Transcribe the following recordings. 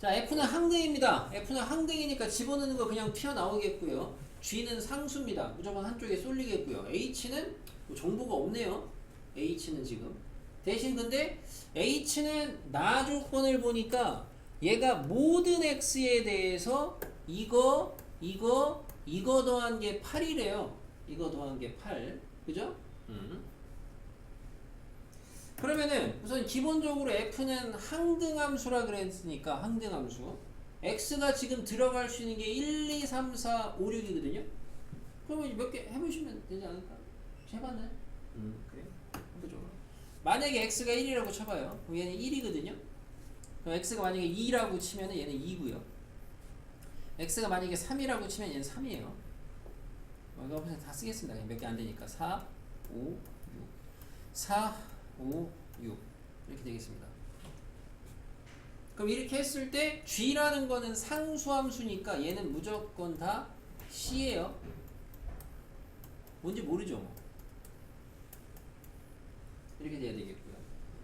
자, F는 항등입니다. F는 항등이니까 집어넣는 거 그냥 튀어나오겠고요. G는 상수입니다. 무조건 한쪽에 쏠리겠고요. H는 뭐 정보가 없네요. H는 지금. 대신 근데 H는 나 조건을 보니까 얘가 모든 X에 대해서 이거, 이거, 이거 더한 게 8이래요. 이거 더한 게 8. 그죠? 음. 그러면은 우선 기본적으로 f는 항등함수라 그랬으니까 항등함수. X가 지금 들어갈 수 있는 게 1, 2, 3, 4, 5, 6이거든요. 그러면 몇 개 해보시면 되지 않을까? 해봤나요? 음 그래. 해보죠. 만약에 x가 1이라고 쳐봐요. 그럼 얘는 1이거든요. 그럼 x가 만약에 2라고 치면 얘는 2고요. X가 만약에 3이라고 치면 얘는 3이에요. 어, 이거 다 쓰겠습니다. 몇 개 안 되니까. 4, 5, 6 4, 5, 6 이렇게 되겠습니다. 그럼 이렇게 했을 때 G라는 거는 상수함수니까 얘는 무조건 다 C예요. 뭔지 모르죠. 뭐. 이렇게 돼야 되겠고요.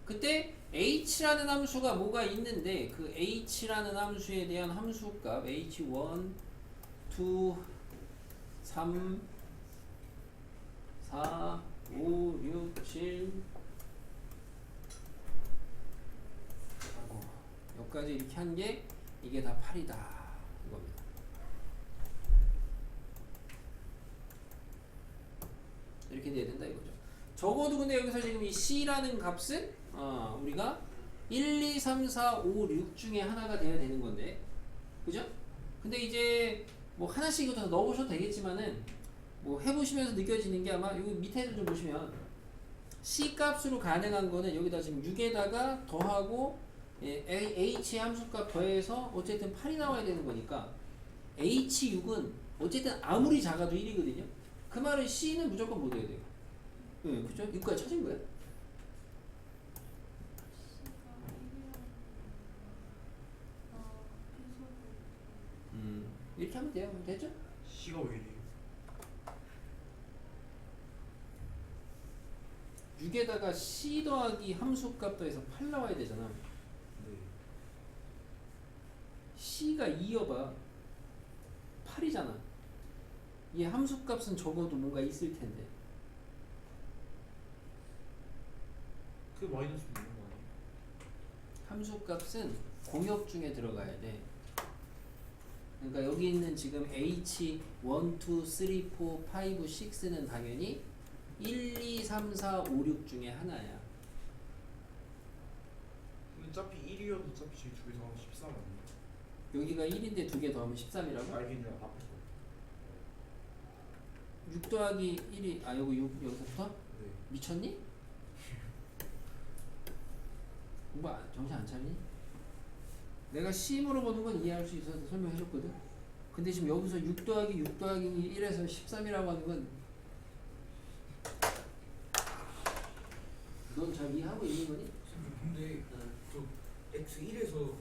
그때 H라는 함수가 뭐가 있는데 그 H라는 함수에 대한 함수값 H1, 2, 3, 4, 5, 6, 7 하고 여기까지 이렇게 한 게 이게 다 8이다 이겁니다. 이렇게 돼야 된다 이거죠. 적어도 근데 여기서 지금 이 C라는 값은 어, 우리가 1, 2, 3, 4, 5, 6 중에 하나가 돼야 되는 건데 그죠? 근데 이제 뭐 하나씩 더 넣어보셔도 되겠지만은 뭐 해보시면서 느껴지는 게 아마 여기 밑에를 좀 보시면 C 값으로 가능한 거는 여기다 지금 6에다가 더하고 예, H 함수값 더해서 어쨌든 8이 나와야 되는 거니까 H6은 어쨌든 아무리 작아도 1이거든요. 그 말은 C는 무조건 못 해야 돼요. 예, 그죠? 이거까지 찾은 거야. 음, 이렇게 하면 돼요. 됐죠? C가 왜 이래요? 6에다가 C 더하기 함수값 더해서 8 나와야 되잖아. 네. C가 2여봐 8이잖아. 얘 함수값은 적어도 뭔가 있을 텐데. 그 마이너스 있는 거 아니에요? 함수값은 공역 중에 들어가야 돼. 그러니까 여기 있는 지금 H 1, 2, 3, 4, 5, 6는 당연히 1, 2, 3, 4, 5, 6 중에 하나야. 근데 어차피 1이어도 어차피 저희 더하면 13 아니에요? 여기가 1인데 두 개 더하면 13이라고? 알긴 요 앞에 거 6 더하기 1이 아 여기 6 여기서부터? 네. 미쳤니? 공부 안- 정신 안 차리니? 내가 C 물어보는 건 이해할 수 있어서 설명해 줬거든. 근데 지금 여기서 6 더하기 6 더하기 1에서 13이라고 하는 건 넌 잘 이해하고 있는 거니? 근데 응. 저 X1에서